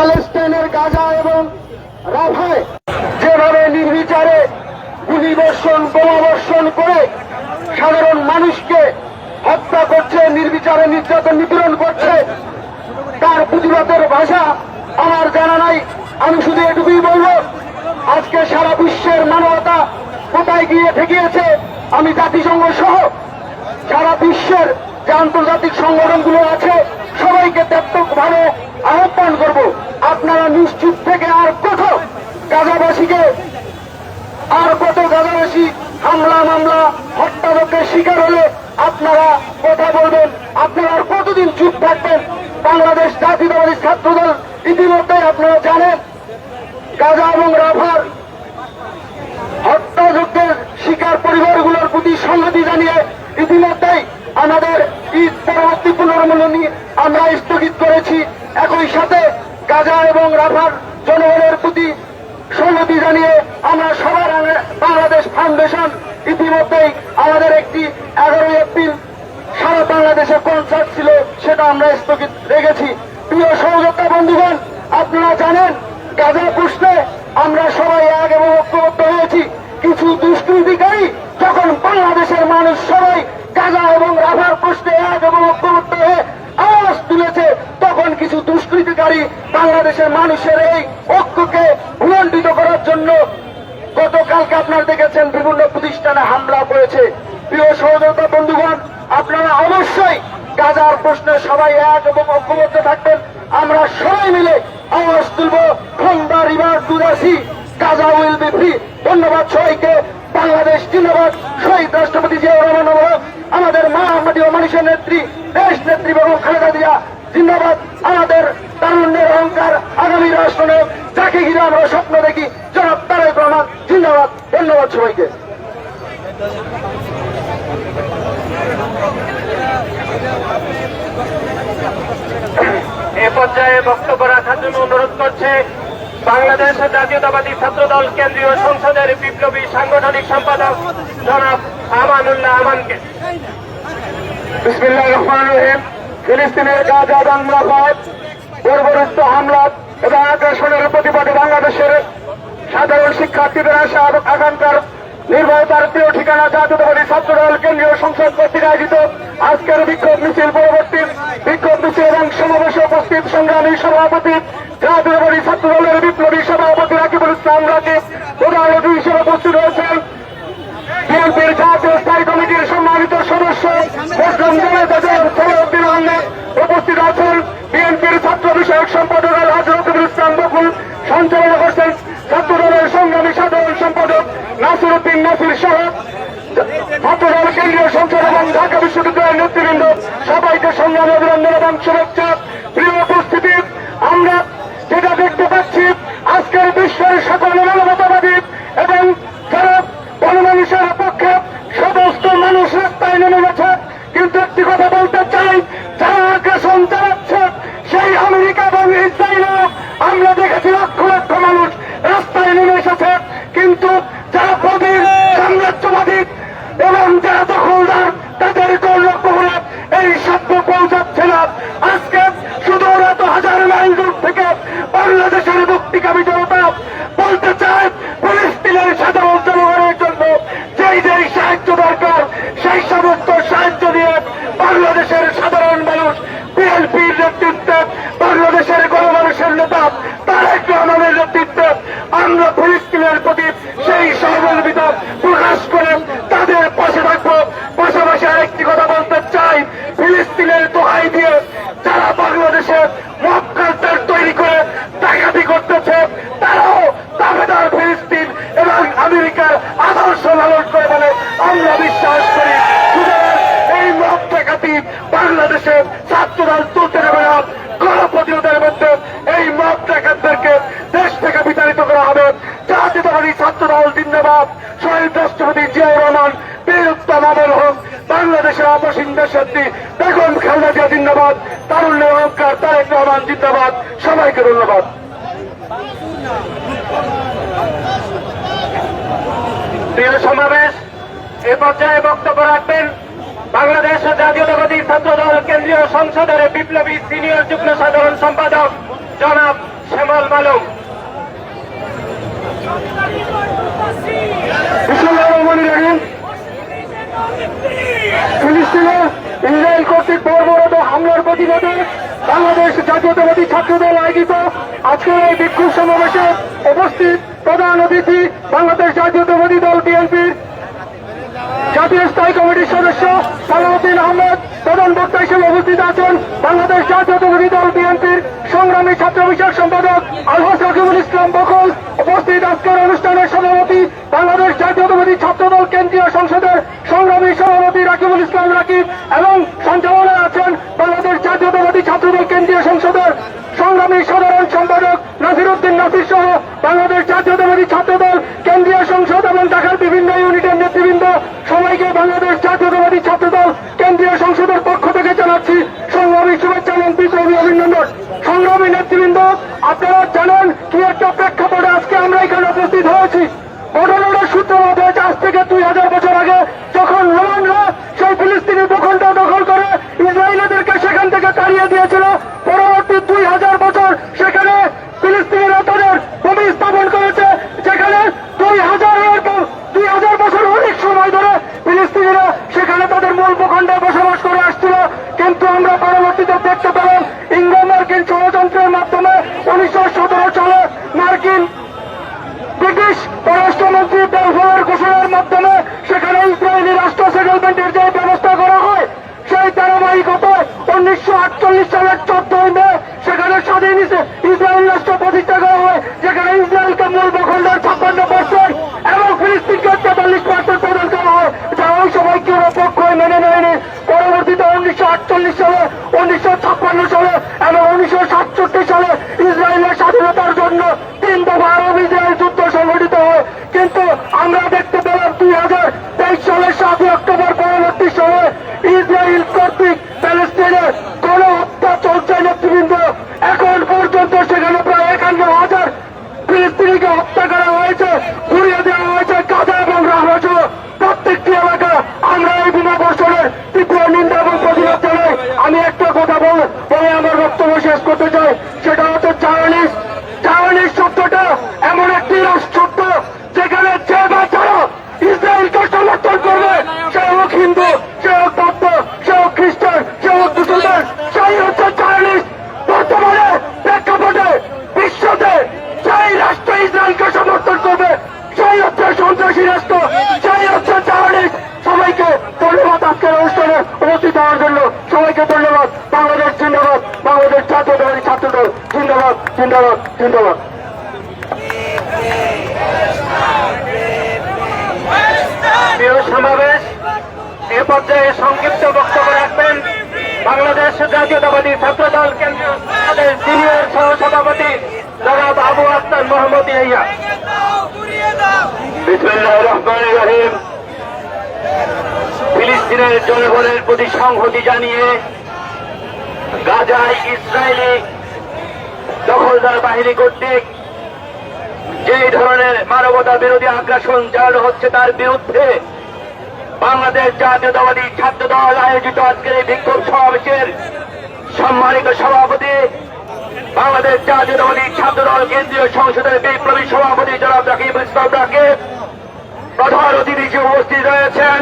প্যালেস্টাইনের গাজা এবং রাফায় যেভাবে নির্বিচারে গুলিবর্ষণ, বোমাবর্ষণ করে সাধারণ মানুষকে হত্যা করছে, নির্বিচারে নির্যাতন নিপীড়ন করছে, তার প্রতিবাদের ভাষা আমার জানা নাই। আমি শুধু এটুকুই বলব, আজকে সারা বিশ্বের মানবতা কোথায় গিয়ে ঠেকিয়েছে, আমি জাতিসংঘ সহ সারা বিশ্বের যে আন্তর্জাতিক সংগঠনগুলো আছে, সবাইকে ব্যাপকভাবে আহ্বান করব নিশ্চিত থেকে আর কত গাজাবাসীকে, আর কত গাজাবাসী হামলা, মামলা, হত্যাযজ্ঞের শিকার হলে আপনারা কথা বলবেন, আপনারা আর কতদিন চুপ থাকবেন? বাংলাদেশ জাতীয়তাবাদী ছাত্রদল ইতিমধ্যে আপনারা জানেন, গাজা এবং রাফার হত্যাযজ্ঞের শিকার পরিবারগুলোর প্রতি সংহতি জানিয়ে ইতিমধ্যেই আমাদের ঈদ পরবর্তী পুনর্মূল্য আমরা স্থগিত করেছি। একই সাথে গাজা এবং রাফার জনগণের প্রতি সংহতি জানিয়ে আমরা সবার বাংলাদেশ ফাউন্ডেশন ইতিমধ্যেই আমাদের একটি এগারোই এপ্রিল সারা বাংলাদেশে কনসার্ট ছিল, সেটা আমরা স্থগিত রেখেছি। প্রিয় সহযোদ্ধা বন্ধুগণ, আপনারা জানেন, গাজা প্রশ্নে আমরা সবাই এক এবং ঐক্যবদ্ধ হয়েছি। কিছু দুষ্কৃতিকারী যখন বাংলাদেশের মানুষ সবাই গাজা এবং রাফার প্রশ্নে এক এবং ঐক্যবদ্ধ হয়ে আওয়াজ তুলেছে তখন কিছু দুষ্কৃতিকারী বাংলাদেশের মানুষের এই ঐক্যকে ভুলণ্ডিত করার জন্য গতকালকে আপনারা দেখেছেন বিভিন্ন প্রতিষ্ঠানে হামলা করেছে। প্রিয় সহযোগিতা বন্ধুগণ, আপনারা অবশ্যই গাজার প্রশ্নে সবাই এক এবং ঐক্যবদ্ধ থাকবেন। আমরা সবাই মিলে আওয়াজ তুলব from river to the sea, Gaza will be free. ধন্যবাদ সবাইকে। বাংলাদেশ জিন্দাবাদ। শহীদ রাষ্ট্রপতি জিয়াউর রহমান আমাদের মা আমাদের মানুষের নেত্রী, দেশ নেত্রী বেগম খালেদা জিয়া, জিন্দাবাদ। আমাদের তারুণ্যের অহংকার আগামী রাষ্ট্রনায়ক যাকে ঘিরে আমরা স্বপ্ন দেখি জনাব তারেক রহমান জিন্দাবাদ ধন্যবাদ সবাইকে। এ পর্যায়ে বক্তব্য রাখার জন্য অনুরোধ করছে বাংলাদেশ জাতীয়তাবাদী ছাত্র দল কেন্দ্রীয় সংসদের বিপ্লবী সাংগঠনিক সম্পাদক জনাব আমানুল্লাহ আমানকে। বিসমিল্লাহ রহমান রহিম। ফিলিস্তিনের গাজা বাংলাবাদ বর্বরিত হামলা এবং আগ্রাসনের প্রতিবাদে বাংলাদেশের সাধারণ শিক্ষার্থীদের আশা এবং আকাঙ্ক্ষার নির্ভরতার প্রিয় ঠিকানা জাতীয়তাবাদী ছাত্রদল কেন্দ্রীয় সংসদ কর্তৃক আয়োজিত আজকের বিক্ষোভ মিছিল পরবর্তী বিক্ষোভ মিছিল এবং সমাবেশে উপস্থিত সংগ্রামী সভাপতি জাতীয়তাবাদী ছাত্রদলের বিপ্লবী সভাপতি রাকিবুল ইসলাম রাকিব প্রধান অতিথি হিসেবে উপস্থিত রয়েছেন। বিএনপির জাতীয় স্থায়ী কমিটির সম্মানিত সদস্য, মুসলিম জনতাদের সলাউদ্দিন আহমেদ উপস্থিত আছেন। বিএনপির ছাত্র বিষয়ক সম্পাদক আল হাজরতুল ইসলাম বকুল, সঞ্চালনা করছেন ছাত্রদলের সংগ্রামী সাধারণ সম্পাদক নাসির উদ্দিন নাসির সহ ছাত্রদল কেন্দ্রীয় সঞ্চালক এবং ঢাকা বিশ্ববিদ্যালয়ের নেতৃবৃন্দ সবাইকে সংগ্রামী অভিনন্দন এবং শুভেচ্ছা প্রিয় উপস্থিতি আমরা যেটা দেখতে পাচ্ছি আজকের বিশ্বের সকল মানবতাবাদী এবং যারা গণমানুষের পক্ষে সমস্ত মানুষ রাস্তায় নেমে গেছে কিন্তু একটি কথা বলতে চাই যারা আগ্রাসন চালাচ্ছে সেই আমেরিকা এবং ইসরায়েলও আমরা দেখেছি লক্ষ লক্ষ মানুষ রাস্তায় নেমে এসেছে কিন্তু যারা প্রবীর সাম্রাজ্যবাদী এবং যারা দখলদার তাদের কর্ণপ্রহরা এই সভ্য পৌঁছাচ্ছে না আজকে শুধু ওরা তো হাজার মাইল দূর থেকে বাংলাদেশের মুক্তিকামী জনতা বলতে চায় ফিলিস্তিনের সাধারণ জনগণের জন্য যেই যেই সাহায্য দরকার সেই সমস্ত সাহায্য দিয়ে বাংলাদেশের সাধারণ মানুষ বিএনপির নেতৃত্বে বাংলাদেশের গণমানুষের নেতা তারেক রহমানের নেতৃত্বে আমরা ফিলিস্তিনের প্রতি সেই সহযোগিতা প্রকাশ করে তাদের পাশে থাকব পাশাপাশি আরেকটি কথা বলতে চাই ফিলিস্তিনের দোহাই দিয়ে যারা বাংলাদেশে মব কালচার তৈরি করে ডাকাতি করতেছে তারাও দাবেদার ফিলিস্তিন এবং আমেরিকার আদর্শ লালন করে বলে আমরা বিশ্বাস করি সুতরাং এই মব ডাকাতি বাংলাদেশে ছাত্রদল তুলতে দেবে না। গণপ্রতিরোধের মধ্যে এই মব ডাকাতদেরকে দেশ থেকে বিতাড়িত করা হবে। জাতীয়তাবাদী ছাত্রদল জিন্দাবাদ। শহীদ রাষ্ট্রপতি জিয়াউর রহমান বীর উত্তম আমল হোক। বাংলাদেশের অপসিন্দা শক্তি বেগম খালেদা জিয়া জিন্দাবাদ। তারুণ্য অহংকার তারেক রহমান জিন্দাবাদ। সবাইকে ধন্যবাদ। প্রিয় সমাবেশ, এ পর্যায়ে বক্তব্য রাখবেন বাংলাদেশ জাতীয়তাবাদী ছাত্রদল কেন্দ্রীয় সংসদের বিপ্লবী সিনিয়র যুগ্ম সাধারণ সম্পাদক জনাব রহমান রহিম ফিলিস্তিনে ইসরায়েল কর্তৃক বর্বরত হামলার প্রতিবাদে বাংলাদেশ জাতীয়তাবাদী ছাত্রদল আয়োজিত আজকের এই বিক্ষোভ সমাবেশে উপস্থিত প্রধান অতিথি বাংলাদেশ জাতীয়তাবাদী দল বিএনপির জাতীয় স্থায়ী কমিটির সদস্য সালাউদ্দিন আহমেদ প্রধান বক্তা হিসেবে উপস্থিত আছেন বাংলাদেশ জাতীয়তাবাদী দল বিএনপির সংগ্রামী ছাত্র বিষয়ক সম্পাদক আলহাজ রকিবুল ইসলাম বকুল। উপস্থিত আজকের অনুষ্ঠানের সভাপতি বাংলাদেশ জাতীয়তাবাদী ছাত্রদল কেন্দ্রীয় সংসদের সংগ্রামী সভাপতি রাকিবুল ইসলাম রাকিব এবং সঞ্চালনায় আছেন বাংলাদেশ জাতীয়তাবাদী ছাত্রদল কেন্দ্রীয় সংসদের সংগ্রামী সাধারণ সম্পাদক নাসিরুদ্দিন নাসির সহ বাংলাদেশ জাতীয়তাবাদী ছাত্রদল কেন্দ্রীয় সংসদ এবং ঢাকার বিভিন্ন ইউনিটের নেতৃবৃন্দ সবাইকে বাংলাদেশ জাতীয়তাবাদী ছাত্রদল কেন্দ্রীয় সংসদের পক্ষ থেকে জানাচ্ছি সংগ্রামী শুভেচ্ছা এবং বিপ্লবী অভিনন্দন সংগ্রামী নেতৃবৃন্দ আপনারা জানেন কি একটা প্রেক্ষাপটে আজকে আমরা এখানে উপস্থিত হয়েছি ঘটনাটার সূত্রপাত হয়েছে আজ থেকে দুই হাজার বছর আগে যখন রোমানরা সেই ফিলিস্তিনি ভূখণ্ড দখল করে ইসরায়েলিদেরকে সেখান থেকে তাড়িয়ে দিয়েছিল পরবর্তী দুই হাজার বছর সেখানে ফিলিস্তিনিরা তাদের ভূমি স্থাপন করেছে যেখানে দুই হাজারের ব- দুই হাজার বছর অনেক সময় ধরে ফিলিস্তিনিরা সেখানে তাদের মূল ভূখণ্ডে বসবাস করে আসছিল কিন্তু আমরা পরবর্তীতে দেখতে পেলাম ইংল্যান্ড মার্কিন ষড়যন্ত্রের মাধ্যমে উনিশশো সতেরো সালে মার্কিন ব্রিটিশ পররাষ্ট্রমন্ত্রী বেলফোয়ার ঘোষণার মাধ্যমে সেখানে ইসরায়েলি রাষ্ট্র সেটেলমেন্টের যে ব্যবস্থা করা হয় সেই ধারাবাহিকতায় উনিশশো আটচল্লিশ সালের চোদ্দই মে সেখানে স্বাধীন ইস- ইসরায়েল রাষ্ট্র প্রতিষ্ঠা করা হয় যেখানে ইসরায়েলকে মূল ভূখণ্ডের ছাপ্পান্ন পার্সেন্ট এবং ফিলিস্তিনকে তেতাল্লিশ পার্সেন্ট প্রদান করা হয় যা ওই সময় কেউ পক্ষই মেনে নেয়নি পরবর্তীতে আটচল্লিশ সালে উনিশশো ছাপ্পান্ন সালে এবং উনিশশো সাতষট্টি সালে ইসরায়েলের স্বাধীনতার জন্য তিন দফা আরব ইসরায়েল যুদ্ধ সংঘটিত হয় কিন্তু আমরা দেখতে পেলাম দুই হাজার তেইশ সালের সাতই অক্টোবর পরবর্তী সময়ে ইসরায়েল কর্তৃক প্যালেস্টাইনে কোন হত্যা চলছে নেতৃবৃন্দ এখন পর্যন্ত সেখানে প্রায় একান্ন হাজার ফিলিস্তিনিকে হত্যা করা হয়েছে ঘুরিয়ে দেওয়া হয়েছে কাজা এবং রাহরাজ প্রত্যেকটি এলাকা আমরা এই বিনা বর্ষণের তীব্র নিন্দা এবং প্রতিবাদ জানাই আমি একটা কথা বল বলে আমার বক্তব্য শেষ করতে চাই সেটা হচ্ছে চায়নিজ চায়নিজ শব্দটা এমন একটি রাষ্ট্র শব্দ যেখানে যে বা যারা ইসরায়েলকে সমর্থন করবে সে হোক হিন্দু সে হোক বৌদ্ধ সে হোক খ্রিস্টান সে হোক মুসলমান সেই হচ্ছে চায়নিজ বর্তমানে প্রেক্ষাপটে বিশ্বতে সেই রাষ্ট্র ইসরায়েলকে সমর্থন করবে সেই হচ্ছে সন্ত্রাসী রাষ্ট্র সেই হচ্ছে চায়নিজ সবাইকে ধন্যবাদ আজকের অনুষ্ঠানে উপস্থিত হওয়ার জন্য সবাইকে ধন্যবাদ বাংলাদেশ জিন্দাবাদ বাংলাদেশ জাতীয়তাবাদী ছাত্রদল জিন্দাবাদ জিন্দাবাদ জিন্দাবাদ প্রিয় সমাবেশ এ পর্যায়ে সংক্ষিপ্ত বক্তব্য রাখবেন। বাংলাদেশ জাতীয়তাবাদী ছাত্র দল কেন্দ্রীয় সিনিয়র সহসভাপতি জনাব আবু আক্তার মোহাম্মদ ইয়া ফিলিস্তিনের জনগণের প্রতি সংহতি জানিয়ে গাজায় ইসরায়েলি দখলদার বাহিনী কর্তৃক যে ধরনের মানবতা বিরোধী আগ্রাসন চালানো হচ্ছে, তার বিরুদ্ধে বাংলাদেশ জাতীয়তাবাদী ছাত্র দল আয়োজিত আজকের এই বিক্ষোভ সমাবেশের সম্মানিত সভাপতি, বাংলাদেশ জাতীয়তাবাদী ছাত্র দল কেন্দ্রীয় সংসদের বিপ্লবী সভাপতি জনাব রাকিব ইসলাম রাকিব, প্রধান অতিথি হিসেবে উপস্থিত রয়েছেন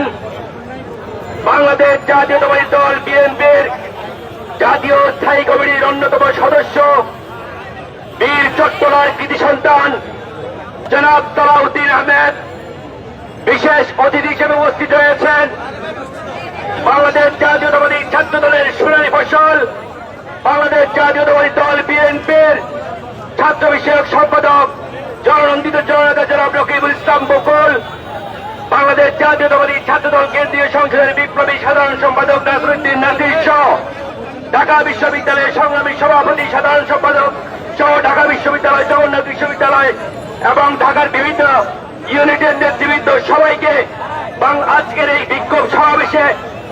বাংলাদেশ জাতীয়তাবাদী দল বিএনপির জাতীয় স্থায়ী কমিটির অন্যতম সদস্য, বীর চট্টলার কৃতি সন্তান জনাব সালাউদ্দিন আহমেদ। বিশেষ অতিথি হিসেবে উপস্থিত রয়েছেন বাংলাদেশ জাতীয়তাবাদী ছাত্র দলের শুনানি ফসল, বাংলাদেশ জাতীয়তাবাদী দল বিএনপির ছাত্র বিষয়ক সম্পাদক জননন্দিত জননেতা জনাব রকিবুল ইসলাম বকুল, বাংলাদেশ জাতীয়তাবাদী ছাত্রদল কেন্দ্রীয় সংসদের বিপ্লবী সাধারণ সম্পাদক নাসরুদ্দিন নাসির সহ ঢাকা বিশ্ববিদ্যালয়ের সংগ্রামী সভাপতি, সাধারণ সম্পাদক সহ ঢাকা বিশ্ববিদ্যালয়, জগন্নাথ বিশ্ববিদ্যালয় এবং ঢাকার বিভিন্ন ইউনিটের নেতৃবৃন্দ সবাইকে আজকের এই বিক্ষোভ সমাবেশে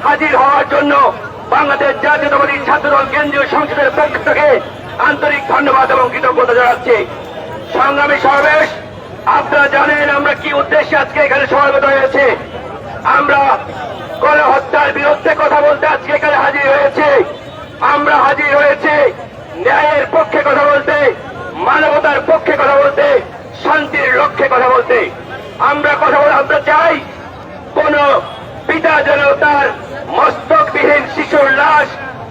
হাজির হওয়ার জন্য বাংলাদেশ জাতীয়তাবাদী ছাত্রদল কেন্দ্রীয় সংসদের পক্ষ থেকে আন্তরিক ধন্যবাদ এবং কৃতজ্ঞতা জানাচ্ছি। সংগ্রামী সমাবেশ, আপনারা জানেন আমরা কি উদ্দেশ্যে আজকে এখানে সমাবেত হয়েছে। আমরা গণহত্যার বিরুদ্ধে কথা বলতে আজকে এখানে হাজির হয়েছে। আমরা হাজির হয়েছে ন্যায়ের পক্ষে কথা বলতে, মানবতার পক্ষে কথা বলতে, শান্তির লক্ষ্যে কথা বলে আমরা চাই, কোন পিতা যেন তার মস্তকবিহীন শিশুর লাশ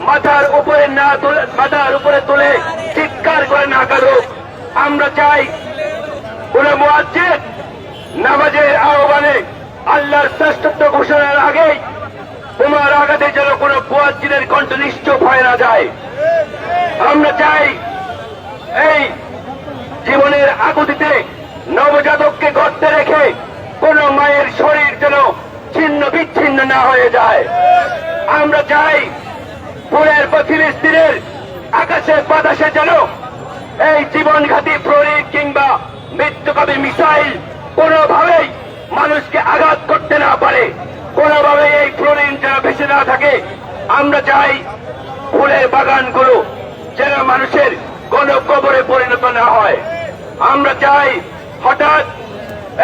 মাথার উপরে না তুলে, মাথার উপরে তুলে চিৎকার করে না কারুক। আমরা চাই কোন মুয়াজ্জিদ নামাজের আহ্বানে আল্লাহর শ্রেষ্ঠত্ব ঘোষণার আগেই তোমার আঘাতে যেন কোন মুয়াজ্জিদের কণ্ঠ নিশ্চুপ হয়ে না যায়। আমরা চাই এই জীবনের আকুতিতে নবজাতককে গর্তে রেখে কোন মায়ের শরীর যেন ছিন্ন বিচ্ছিন্ন না হয়ে যায়। আমরা চাই ফুলের পর ফিলিস্তিনের আকাশের বাতাসে যেন এই জীবনঘাতী প্রহরী কিংবা মৃত্যুকামী মিসাইল কোনোভাবেই মানুষকে আঘাত করতে না পারে। কোনোভাবে এই প্রহরীন যেন ভেসে না থাকে। আমরা চাই ফুলের বাগানগুলো যেন মানুষের কোন কবরে পরিণত না হয়। আমরা চাই হঠাৎ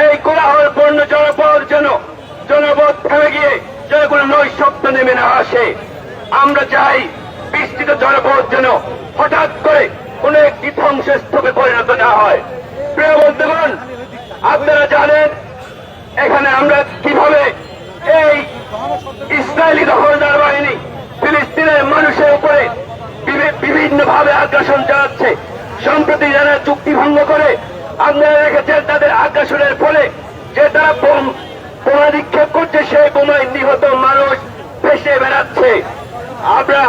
এই কোলাহলপূর্ণ জনপদ যেন জনপদ থেমে গিয়ে যেন কোনো নৈশব্দ নেমে না আসে। আমরা চাই বিস্তৃত জনপদ যেন হঠাৎ করে কোন একটি ধ্বংসস্তূপে পরিণত না হয়। প্রিয় বন্ধুগণ, আপনারা জানেন, এখানে আমরা কীভাবে এই ইসরায়েলি দখলদার বাহিনী ফিলিস্তিনের মানুষের উপরে বিভিন্ন ভাবে আগ্রাসন চালাচ্ছে। সম্প্রতি যারা চুক্তি ভঙ্গ করে আপনারা রেখেছেন তাদের আগ্রাসনের ফলে যে তারা বোম, বোমা নিক্ষেপ করছে, সেই বোমায় নিহত মানুষ ভেসে বেড়াচ্ছে। আমরা,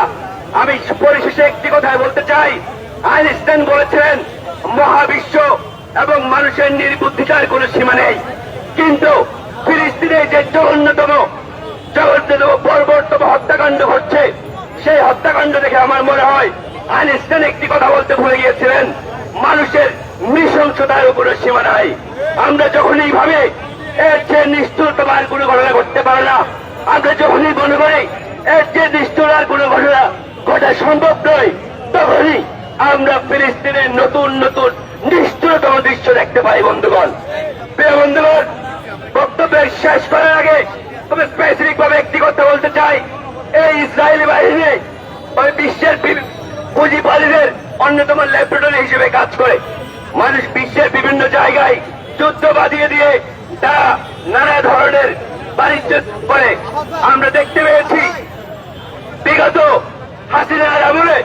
আমি পরিশেষে একটি কথাই বলতে চাই। আইনস্টাইন বলেছিলেন মহাবিশ্ব এবং মানুষের নির্বুদ্ধিতার কোনো সীমা নেই। কিন্তু ফিলিস্তিনে যে জঘন্যতম জগন্যতম বর্বরতম হত্যাকাণ্ড ঘটছে, সেই হত্যাকাণ্ড দেখে আমার মনে হয় আইনস্টাইন একটি কথা বলতে ভুলে গিয়েছিলেন। মানুষের নৃশংসতার উপরে সীমা নাই। আমরা যখনই ভাবে, এর চেয়ে নিষ্ঠুরতম আর কোনো ঘটনা ঘটতে পারে না। আমরা যখনই মনে করি, এর চেয়ে নিষ্ঠুর আর কোনো ঘটনা ঘটা সম্ভব নয়, তখনই আমরা ফিলিস্তিনের নতুন নতুন, নিষ্ঠুরতম দৃশ্য দেখতে পাই, বন্ধুগণ। প্রিয় বন্ধুগণ বক্তব্যের শেষ করার আগে তবে স্পেসিফিক ভাবে একটি কথা বলতে চাই। এই ইসরায়েলি বাহিনী বিশ্বের পুঁজিবাদীদের অন্যতম ল্যাবরেটরি হিসেবে কাজ করে। মানুষ বিশ্বের বিভিন্ন জায়গায় যুদ্ধ বাঁধিয়ে দিয়ে তারা নানা ধরনের বাণিজ্য করে। আমরা দেখতে পেয়েছি, বিগত হাসিনার আমলে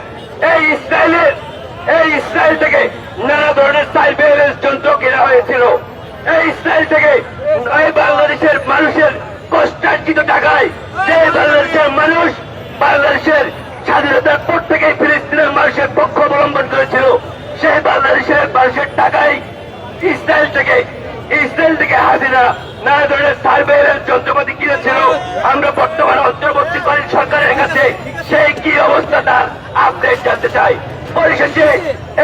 এই ইসরায়েলের এই ইসরায়েল থেকে নানা ধরনের সাইবেরিয়াস যন্ত্র কেনা হয়েছিল। এই ইসরায়েল থেকে এই বাংলাদেশের মানুষের কষ্টার্জিত টাকায় যে বাংলাদেশের মানুষ বাংলাদেশের স্বাধীনতার পর থেকে ফিলিস্তিনের মানুষের পক্ষ অবলম্বন করেছিল সেই বাংলাদেশের মানুষের টাকায় ইসরায়েল থেকে ইসরায়েল থেকে হাজিরা। নানা ধরনের সার্ভেলেন্স যন্ত্রপাতি কিনেছিল। আমরা বর্তমানে অন্তর্বর্তীকালীন সরকারের কাছে সেই কি অবস্থা তার আপডেট জানতে চাই। পরিশেষে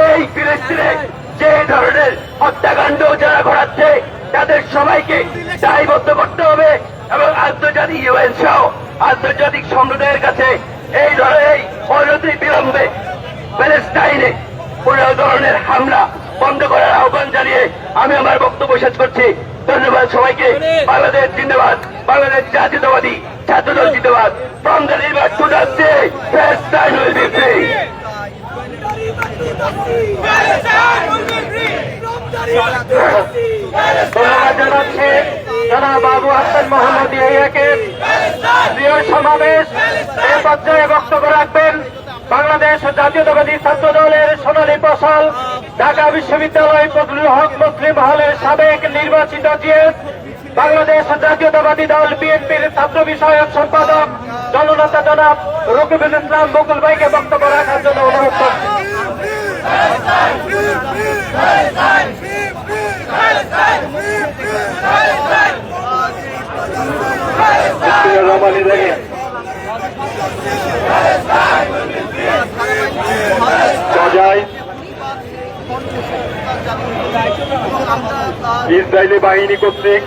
এই ফিলিস্তিনে যে ধরনের হত্যাকাণ্ড যারা ঘটাচ্ছে, তাদের সবাইকে দায়বদ্ধ করতে হবে এবং আন্তর্জাতিক ইউএন সহ আন্তর্জাতিক সম্প্রদায়ের কাছে এই ধরনের অনতি বিলম্বে প্যালেস্টাইনে কোন ধরনের হামলা বন্ধ করার আহ্বান জানিয়ে আমি আমার বক্তব্য শেষ করছি। ধন্যবাদ সবাইকে। বাংলাদেশ জিন্দাবাদ। বাংলাদেশ জাতীয়তাবাদী, ছাত্রদল জিন্দাবাদ। ধন্যবাদ জানাচ্ছি জনাব বাবু হাসান মোহাম্মদ ইয়াকে প্রিয় সমাবেশ এই পর্যায়ে বক্তব্য রাখবেন। বাংলাদেশ জাতীয়তাবাদী ছাত্র দলের সোনালী ফসল, ঢাকা বিশ্ববিদ্যালয় ফজলুল হক মুসলিম হলের সাবেক নির্বাচিত জিএস, বাংলাদেশ জাতীয়তাবাদী দল বিএনপির ছাত্র বিষয়ক সম্পাদক, জননেতা জনাব রকিবুল ইসলাম বকুল ভাইকে বক্তব্য রাখার জন্য অনুরোধ করছি। রমানি দেখে। ইসরায়েলি বাহিনী কর্তৃক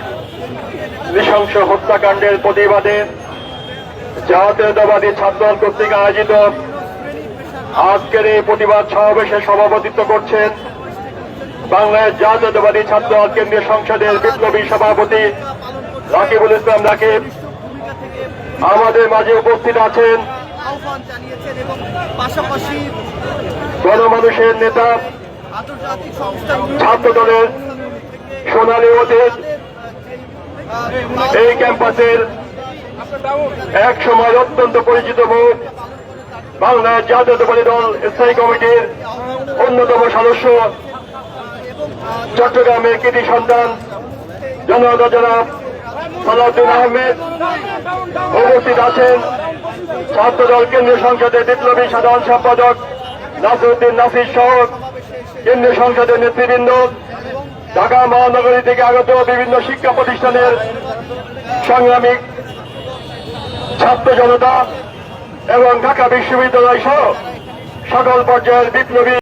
নৃশংস হত্যাকাণ্ডের প্রতিবাদে জাতীয়তাবাদী ছাত্রদল কর্তৃক আয়োজিত আজকের এই প্রতিবাদ সমাবেশে সভাপতিত্ব করছেন বাংলাদেশ জাতীয়তাবাদী ছাত্রদল কেন্দ্রীয় সংসদের বিপ্লবী সভাপতি রাকিবুল ইসলাম রাকিব। আমাদের মাঝে উপস্থিত আছেন আহ্বান জানিয়েছেন এবং পাশাপাশি গণমানুষের নেতা ছাত্র দলের সোনালী অতীত, এই ক্যাম্পাসের এক সময় অত্যন্ত পরিচিত মুখ বাংলা জাতীয়তাবাদী দল, স্থায়ী কমিটির অন্যতম সদস্য, চট্টগ্রামের কৃতি সন্তান জনতা জনাব সালাউদ্দিন আহমেদ উপস্থিত আছেন। ছাত্রদল কেন্দ্রীয় সংসদের বিপ্লবী সাধারণ সম্পাদক নাসিরুদ্দিন নাসির সহ কেন্দ্রীয় সংসদের নেতৃবৃন্দ, ঢাকা মহানগরী থেকে আগত বিভিন্ন শিক্ষা প্রতিষ্ঠানের সংগ্রামী ছাত্র জনতা এবং ঢাকা বিশ্ববিদ্যালয় সহ সকল পর্যায়ের বিপ্লবী